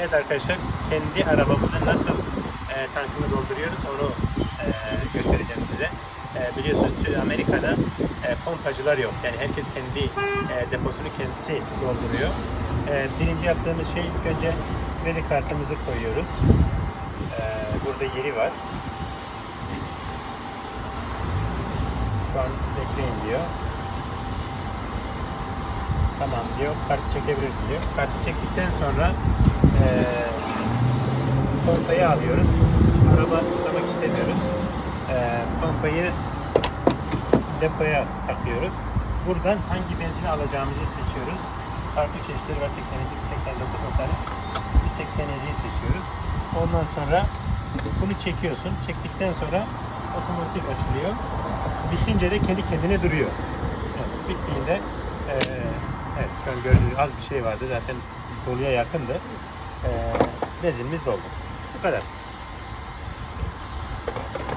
Evet arkadaşlar kendi arabamızın nasıl e, tankını dolduruyoruz onu e, göstereceğim size. E, biliyorsunuz Amerika'da e, pompacılar yok. Yani herkes kendi e, deposunu kendisi dolduruyor. E, birinci yaptığımız şey ilk önce kredi kartımızı koyuyoruz. E, burada yeri var. Şu an bekleyin diyor. Tamam diyor. Kartı çekebilirsin diyor. Kartı çektikten sonra pompayı alıyoruz. Araba tutmak istemiyoruz. Eee pompayı depoya takıyoruz. Buradan hangi benzini alacağımızı seçiyoruz. Farklı çeşitleri var. 87, 89 mesela. Biz 87'yi seçiyoruz. Ondan sonra bunu çekiyorsun. Çektikten sonra otomatik açılıyor. Bitince de kendi kendine duruyor. Evet, bittiğinde eee evet şu an gördüğünüz az bir şey vardı zaten doluya yakındı. Eee benzinimiz doldu. Bu kadar.